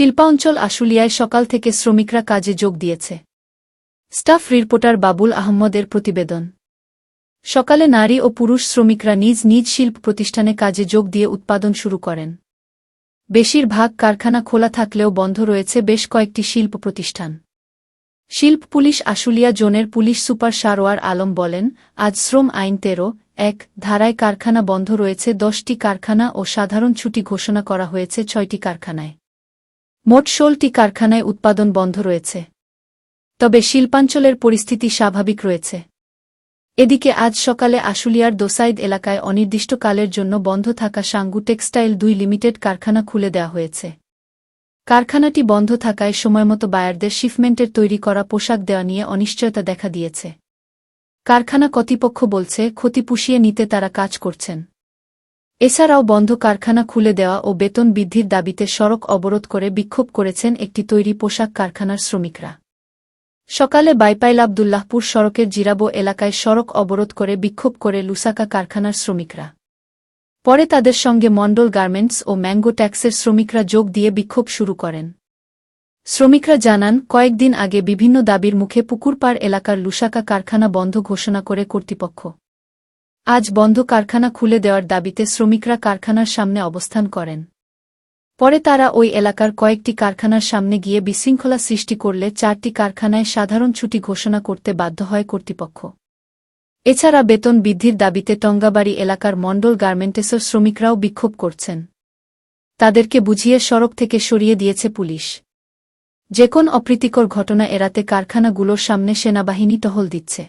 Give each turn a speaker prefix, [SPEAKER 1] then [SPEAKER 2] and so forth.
[SPEAKER 1] শিল্পাঞ্চল আশুলিয়ায় সকাল থেকে শ্রমিকরা কাজে যোগ দিয়েছে। স্টাফ রিপোর্টার বাবুল আহমদের প্রতিবেদন। সকালে নারী ও পুরুষ শ্রমিকরা নিজ নিজ শিল্প প্রতিষ্ঠানে কাজে যোগ দিয়ে উৎপাদন শুরু করেন। বেশিরভাগ কারখানা খোলা থাকলেও বন্ধ রয়েছে বেশ কয়েকটি শিল্প প্রতিষ্ঠান। শিল্প পুলিশ আশুলিয়া জোনের পুলিশ সুপার সারোয়ার আলম বলেন, আজ শ্রম আইন তেরো, এক, ধারায় কারখানা বন্ধ রয়েছে, দশটি কারখানা ও সাধারণ ছুটি ঘোষণা করা হয়েছে ছয়টি কারখানায়। মোট ষোলটি কারখানায় উৎপাদন বন্ধ রয়েছে। তবে শিল্পাঞ্চলের পরিস্থিতি স্বাভাবিক রয়েছে। এদিকে আজ সকালে আশুলিয়ার দোসাইদ এলাকায় অনির্দিষ্টকালের জন্য বন্ধ থাকা সাঙ্গু টেক্সটাইল দুই লিমিটেড কারখানা খুলে দেওয়া হয়েছে। কারখানাটি বন্ধ থাকায় সময়মতো বায়ারদের শিফমেন্টের তৈরি করা পোশাক দেওয়া নিয়ে অনিশ্চয়তা দেখা দিয়েছে। কারখানা কর্তৃপক্ষ বলছে, ক্ষতি পুষিয়ে নিতে তারা কাজ করছেন। এছাড়াও বন্ধ কারখানা খুলে দেওয়া ও বেতন বৃদ্ধির দাবিতে সড়ক অবরোধ করে বিক্ষোভ করেছেন একটি তৈরি পোশাক কারখানার শ্রমিকরা। সকালে বাইপাইল আবদুল্লাহপুর সড়কের জিরাবো এলাকায় সড়ক অবরোধ করে বিক্ষোভ করে লুসাকা কারখানার শ্রমিকরা। পরে তাদের সঙ্গে মন্ডল গার্মেন্টস ও ম্যাঙ্গো ট্যাক্সের শ্রমিকরা যোগ দিয়ে বিক্ষোভ শুরু করেন। শ্রমিকরা জানান, কয়েকদিন আগে বিভিন্ন দাবির মুখে পুকুরপাড় এলাকার লুসাকা কারখানা বন্ধ ঘোষণা করে কর্তৃপক্ষ। আজ বন্ধ কারখানা খুলে দেওয়ার দাবিতে শ্রমিকরা কারখানার সামনে অবস্থান করেন। পরে তারা ওই এলাকার কয়েকটি কারখানার সামনে গিয়ে বিশৃঙ্খলা সৃষ্টি করলে চারটি কারখানায় সাধারণ ছুটি ঘোষণা করতে বাধ্য হয় কর্তৃপক্ষ। এছাড়া বেতন বৃদ্ধির দাবিতে টঙ্গাবাড়ি এলাকার মণ্ডল গার্মেন্টেসের শ্রমিকরাও বিক্ষোভ করছেন। তাদেরকে বুঝিয়ে সড়ক থেকে সরিয়ে দিয়েছে পুলিশ। যে কোন অপ্রীতিকর ঘটনা এড়াতে কারখানাগুলোর সামনে সেনাবাহিনী টহল দিচ্ছে।